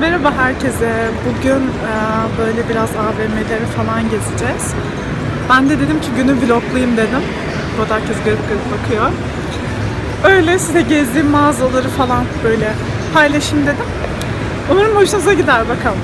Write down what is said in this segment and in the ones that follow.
Merhaba herkese. Bugün e, böyle biraz AVM'leri falan gezeceğiz. Ben de dedim ki günü vloglayayım dedim. Bu da herkes garip garip bakıyor. Öyle size gezdiğim mağazaları falan böyle paylaşayım dedim. Umarım hoşunuza gider bakalım.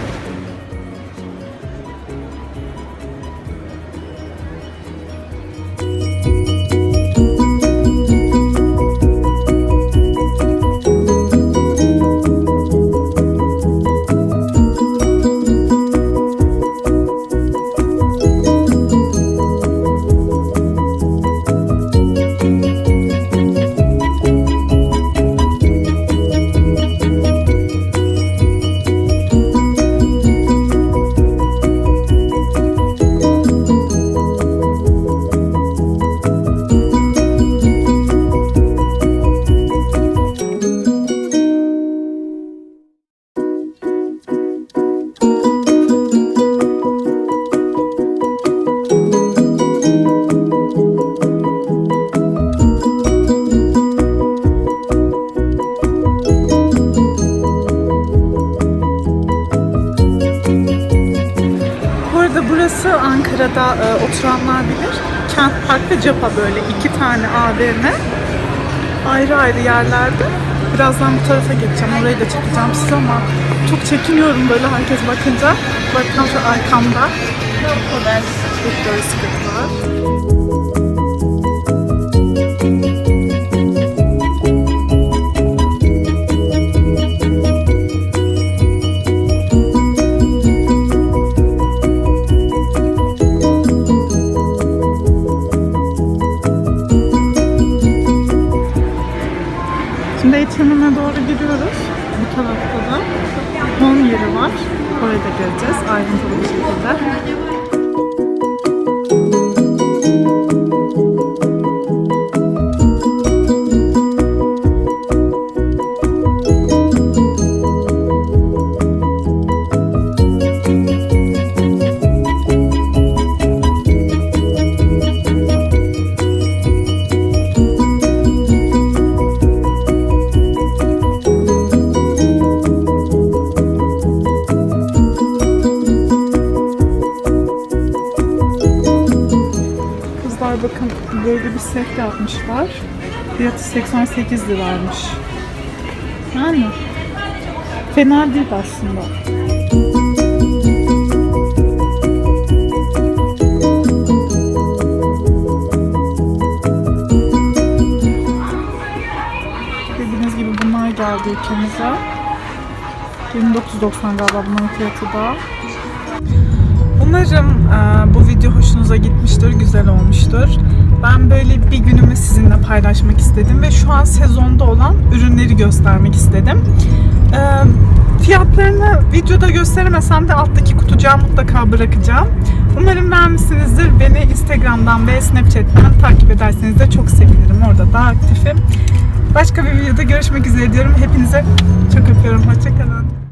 Burası Ankara'da e, oturanlar bilir. Kent Park ve Capa böyle iki tane AVM. Ayrı ayrı yerlerde. Birazdan bu tarafa geçeceğim. Orayı da çekeceğim size ama çok çekiniyorum böyle herkes bakınca. Bakın şu arkamda. Victoria's Secret var. ATM'e doğru gidiyoruz. Bu tarafta da fon yeri var. Orayı da göreceğiz ayrıntılı bir şekilde. Bakın böyle bir set yapmışlar. Fiyatı 88 liraymış. Yani fena değil aslında. Dediğiniz gibi bunlar geldi ülkemize. 29.90 galiba bunların fiyatı da. Umarım hoşunuza gitmiştir, güzel olmuştur. Ben böyle bir günümü sizinle paylaşmak istedim ve şu an sezonda olan ürünleri göstermek istedim. E, fiyatlarını videoda gösteremesem de alttaki kutucuğa mutlaka bırakacağım. Umarım beğenmişsinizdir. Beni Instagram'dan ve Snapchat'ten takip ederseniz de çok sevinirim. Orada daha aktifim. Başka bir videoda görüşmek üzere diyorum. Hepinize çok öpüyorum. Hoşçakalın.